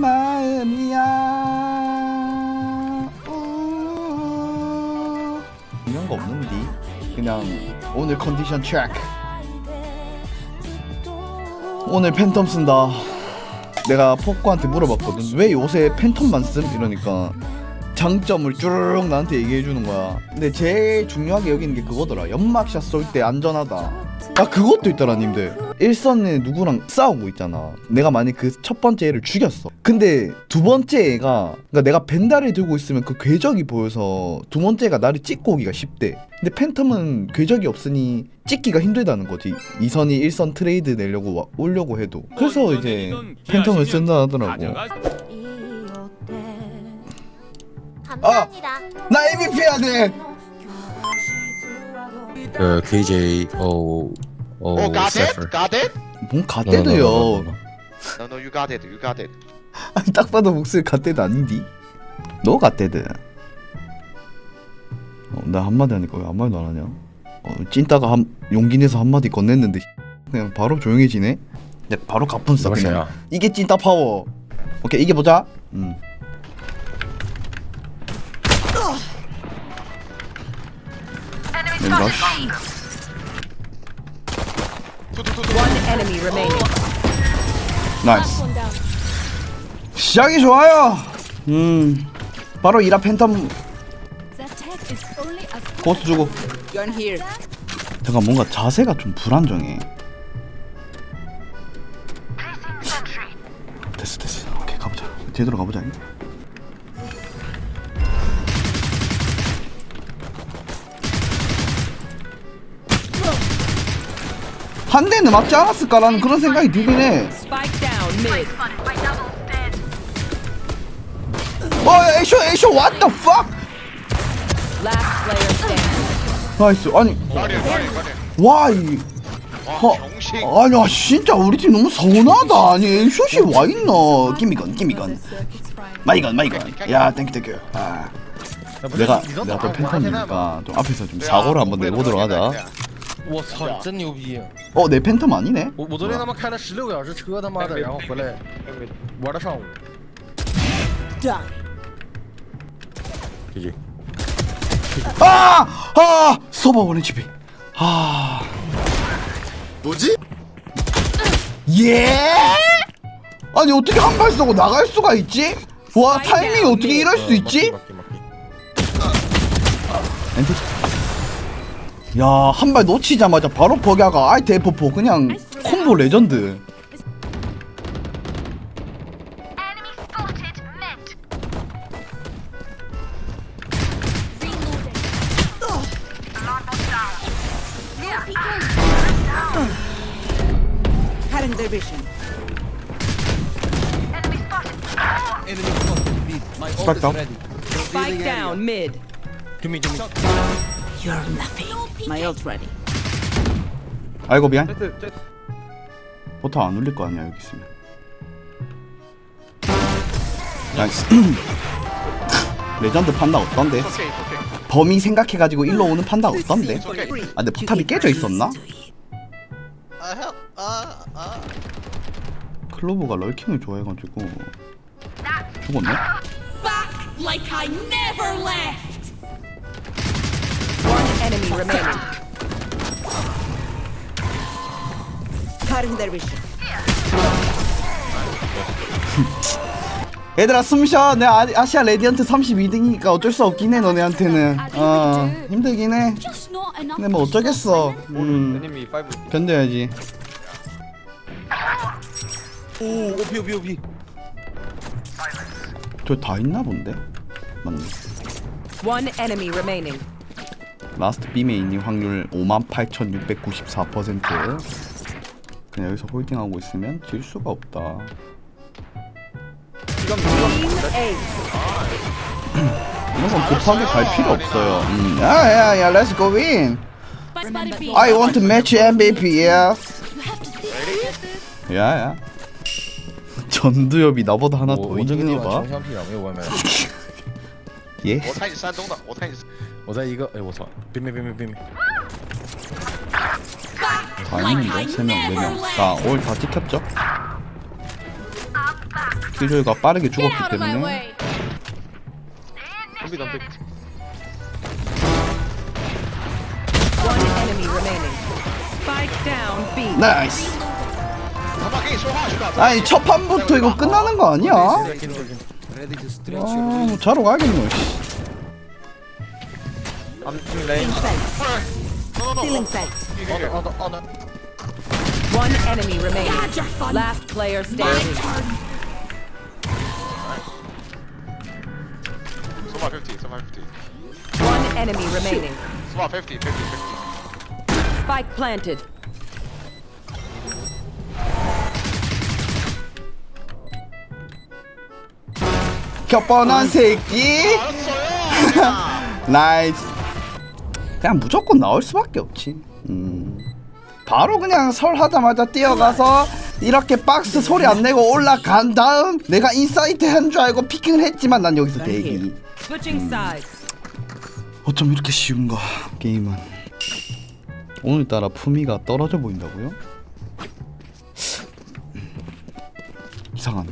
마음이야. 우. 중요한 거 없는디? 그냥 오늘 컨디션 체크 오늘 팬텀 쓴다. 내가 포코한테 물어봤거든. 왜 요새 팬텀만 씀? 이러니까 장점을 쭈르륵 나한테 얘기해 주는 거야. 근데 제일 중요하게 여기는 게 그거더라. 연막샷 쏠 때 안전하다. 아 그것도 있더라 님들 일선에 누구랑 싸우고 있잖아. 내가 만약 그 첫 번째 애를 죽였어. 근데 두 번째 애가 그러니까 내가 벤다를 들고 있으면 그 궤적이 보여서 두 번째 애가 나를 찍고 오기가 쉽대. 근데 팬텀은 궤적이 없으니 찍기가 힘들다는 거지. 이선이 일선 트레이드 내려고 와- 오려고 해도. 그래서 이제 팬텀을 쓴다 하더라고. 감사합니다. 나 MVP 해야 돼. 그 KJ O O Oh, got it? Got it? 뭔 갓대도요 no, no, no. No, no, you got it. You got it. 아니 딱 봐도 목소리 갓대도 아닌디? 너 갓대드 어, 나 한마디 하니까 왜 아무 말도 안 하냐 어, 찐따가 한, 용기 내서 한마디 건넸는데 그냥 바로 조용해지네 내가 바로 가뿐 써 그냥 누구세요? 이게 찐따 파워 오케이 이게 보자 음. 랜러 enemy remaining. 나이스 시작이 좋아요. 음 바로 이라 팬텀 고스 주고. Gun here. 잠깐 뭔가 자세가 좀 불안정해. 됐어 됐어. 오케이 가보자. 제대로 가보자 한 대는 맞지 않았을까라는 그런 생각이 들긴 해. 어, 에이쇼, 에이쇼, what the fuck? 나이스. 아니. 와, 이, 와, 어, 정식. 아니, 아, 진짜 우리 팀 너무 서운하다. 아니, 에이쇼시 와 있나? 기미건, 기미건. 마이건, 마이건. 야, 땡큐, 땡큐. 아, 내가, 내가 또 팬텀이니까 좀 앞에서 좀 사고를 한번 내보도록 하자. 我操，你真牛逼！ 어, 내 팬텀 아니네? 我我昨天他妈开了十六个小时车，他妈的，然后回来玩到上午。 KJ. 아! 아! 서버 원의 집에. 아. 뭐지? 예? 아니, 어떻게 한 발 쏘고 나갈 수가 있지? 와, 타이밍이 어떻게 이럴 수 있지? 맞기, 맞기. 엔트. 야, 한 발 놓치자마자 바로 버기아가 아이 대포포 그냥 콤보 레전드. 스파이크 다운. Spike down mid. Give me, give me. You're nothing. My ult ready. 아이고 미안. 버터 안 울릴 거 아니야 여기 있으면. 나이스. 레전드 판다 어떤데? 오케이, 오케이. 범위 생각해가지고 일로 오는 판다 어떤데? 아 근데 포탑이 깨져 있었나? 아, 형. 아, 아. 클로브가 럴킹을 좋아해가지고 죽었네? Like I never left. One enemy remaining. Cutting their vision. 얘들아 숨쉬어 내 아, 아시아 레디언트 32등이니까 어쩔 수 없긴 해 너네한테는 어 힘들긴 해 근데 뭐 어쩌겠어 음 견뎌야지 오, 오피, 오피, 오피. 저 다 있나 본데? 맞네 One enemy remaining. 라스트 B메 인닝 확률 58,694% 그냥 여기서 홀딩하고 있으면 질 수가 없다 Team A. 이런 건 급하게 갈 필요 없어요 음. 야야야 let's go win I want to match MVP yeah 야야 전두엽이 나보다 하나 我 더 我这个地 있는 方 거 穷 봐? 乡僻壤，没有外卖。 예? 我猜你山东的，我猜你是。 我在一个，哎，我操，别别别别别别！ 다 있는데? 3명, 4명 자, 올 다 찍혔죠? 킬조이가 빠르게 Get 죽었기 out of my 때문에 way. 덤비 덤비. One enemy remaining. Spike down B. 나이스 가만히 쏘아 주가. 아니 첫 판부터 이거 끝나는 거 아니야? 아 자러 가야겠노 씨. In sight. Still in sight. 이게 어더 어더 One enemy remaining. Last player standing. 소마 50, 소마 50. One enemy remaining. 소마 50, 50, 50. Spike planted. 겹 뻔한 새끼 알았어요. 나이스 그냥 무조건 나올 수밖에 없지. 음. 바로 그냥 설 하자마자 뛰어가서 이렇게 박스 소리 안 내고 올라간 다음 내가 인사이트 한 줄 알고 피킹을 했지만 난 여기서 대기. Switching sides. 어쩜 이렇게 쉬운가 게임은. 오늘따라 품위가 떨어져 보인다고요? 이상하네.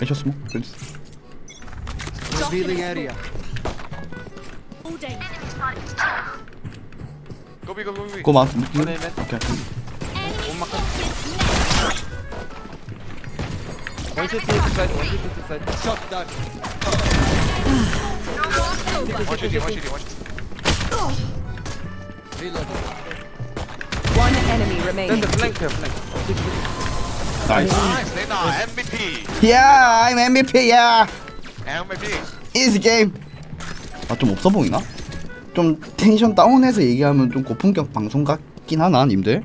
애쇼 스모 플리 즈 All day. 고비 고비 고비. 고마 오케이 오케이 원시디 원시디 원시디. One enemy remaining. 나이스 나이스 내나 MVP. 야 I'm MVP 야 MVP. 이지 게임 아 좀 없어 보이나? 좀 텐션 다운해서 얘기하면 좀 고품격 방송 같긴 하나 님들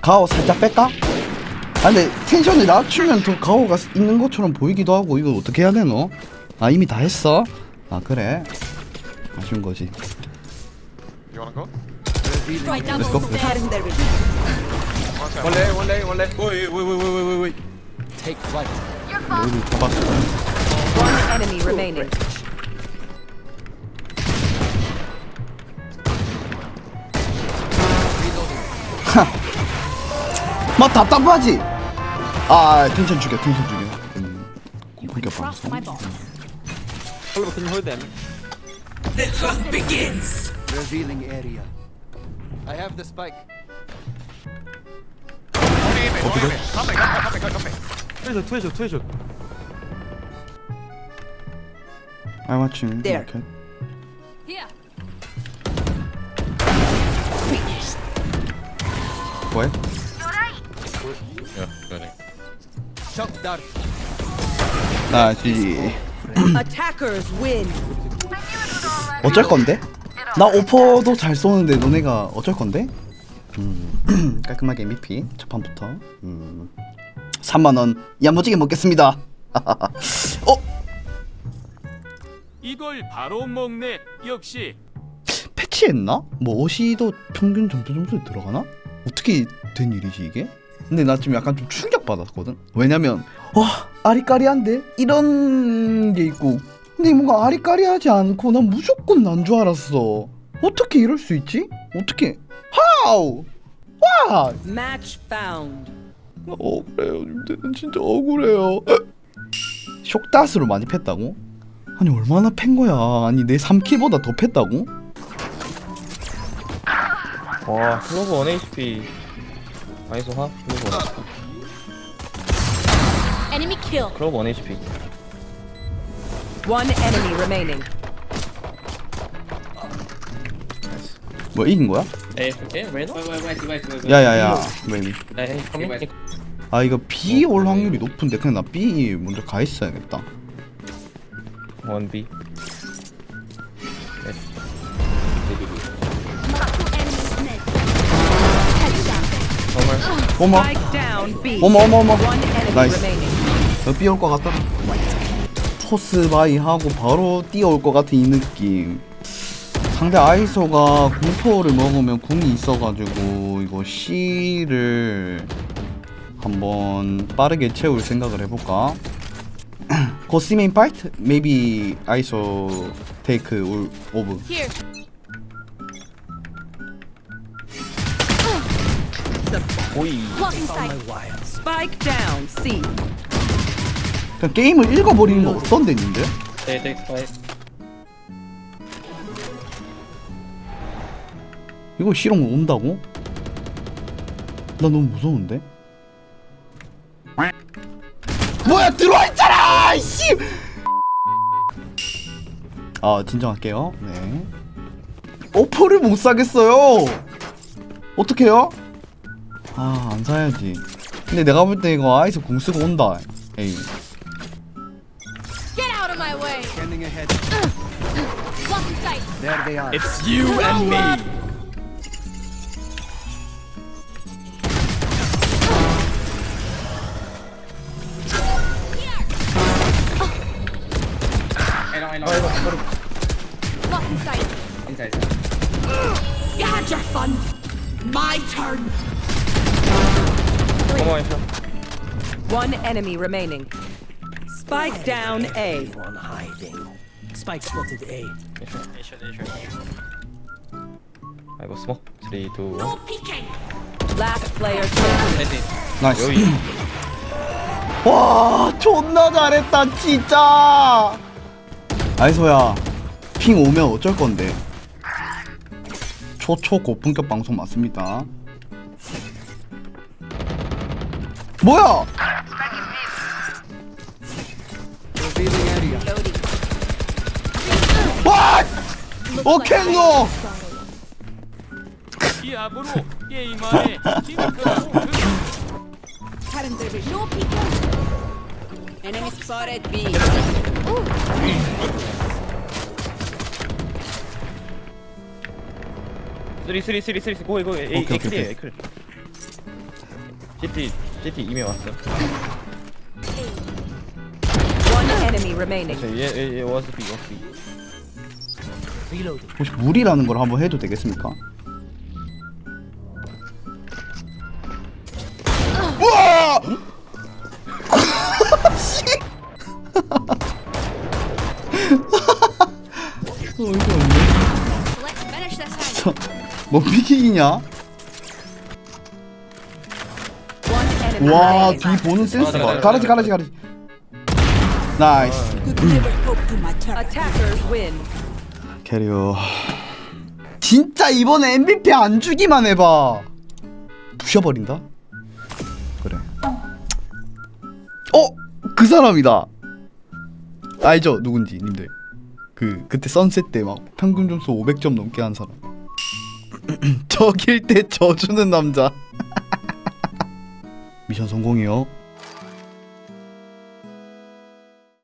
가오 살짝 뺄까? 아 근데 텐션을 낮추면 더 가오가 있는 것처럼 보이기도 하고 이거 어떻게 해야 되노? 아 이미 다 했어? 아 그래 아쉬운 거지 You wanna go? Right down Let's go. the Cutting stairs. their vision. One. 원래 원래 원래 Wait, wait, wait, wait, wait, wait. take flight 여기 가봤어 One enemy remaining. 막 답답하지? 아 텐션 죽여 텐션 죽여 음, 고품격 Trust 방송 my boss. I have the spike 어디 어디 컴백 컴백 컴백 컴백. 투해줘, 투해줘, 투해줘. I watching There. okay. Here. 뭐해? Dart 나 지지 Attackers win. 어쩔 건데? 나 오퍼도 잘 쏘는데 너네가 어쩔 건데? 음, 깔끔하게 MVP 첫 판부터 음, 3만 원 야무지게 먹겠습니다. 어? 이걸 바로 먹네. 역시 패치했나? 뭐 어시도 평균 점수 점수 들어가나? 어떻게 된 일이지 이게? 근데 나좀 약간 좀 충격 받았거든. 왜냐면 와 아리까리한데 이런 게 있고 근데 뭔가 아리까리하지 않고 난 무조건 난 줄 알았어. 어떻게 이럴 수 있지? 어떻게? How? 와! Match found. 억울해요. 님들은 진짜 억울해요. 쇽닷으로 많이 팼다고? 아니 얼마나 팬 거야? 아니 내 3킬보다 더 팼다고? 와 클로버 1 HP 아이소 하? 클로버 Enemy kill. 클로버 1 HP One enemy remaining. 뭐 이긴 거야? 에이 오케이 레이너? 야야야 왜? 에이 커밍 아 이거 B 올 확률이 높은데 그냥 나 B 먼저 가 있어야겠다. 1B 어머. 어머 어머 어머. One enemy Nice. remaining. B 올것 같다. 토스 바이 하고 바로 뛰어올 것 같은 이 느낌. 상대 아이소가 공포를 먹으면 궁이 있어가지고 이거 C를 한번 빠르게 채울 생각을 해볼까? Main fight? Maybe ISO take over. 오이. Spike down. C. 그냥 게임을 읽어버리는 거 어떤데? They take five. 이거 실험 온다고? 나 너무 무서운데? 뭐야 들어와 있잖아! 씨! 아 진정할게요. 네. 오퍼를 못 사겠어요. 어떡해요? 아 안 사야지. 근데 내가 볼 때 이거 아이스 공 쓰고 온다. 에이. Get out of my way. Standing ahead. Blocking sight. It's you and me. One enemy remaining. Spike down A. Spike spotted A. I go smoke. Three, two, one. No peeking. Last player standing. 나이스. 여기. 와 존나 잘했다 진짜. 아이소야 핑 오면 어쩔 건데? 초초 고품격 방송 맞습니다. 뭐야? 와! 오케노! 이 앞으로 게임 안에 징크라고 No peeking. Enemy spotted B. Three, three, three, three. Go, go. A, 오케이, 오케이, 클리어, 오케이. GT, GT 이미 왔어. Remaining. 자, 얘, 얘, 얘 was B, was B. 혹시 물이라는 걸 한번 해도 되겠습니까? 우와! 씨! 어이가 없네. Let's finish this high. 저, 뭐 비키기냐? One enemy 와, remaining. 뒤 보는 센스가. 네, 가라지, 네, 가라지, 가라지. 나이스. Attackers win. 캐리어. 진짜 이번에 MVP 안 주기만 해봐. 부셔버린다. 그래. 어, 그 사람이다. 알죠, 누군지 님들. 그 그때 선셋 때 막 평균 점수 500점 넘게 한 사람. 저길 때 져주는 남자. 미션 성공이요.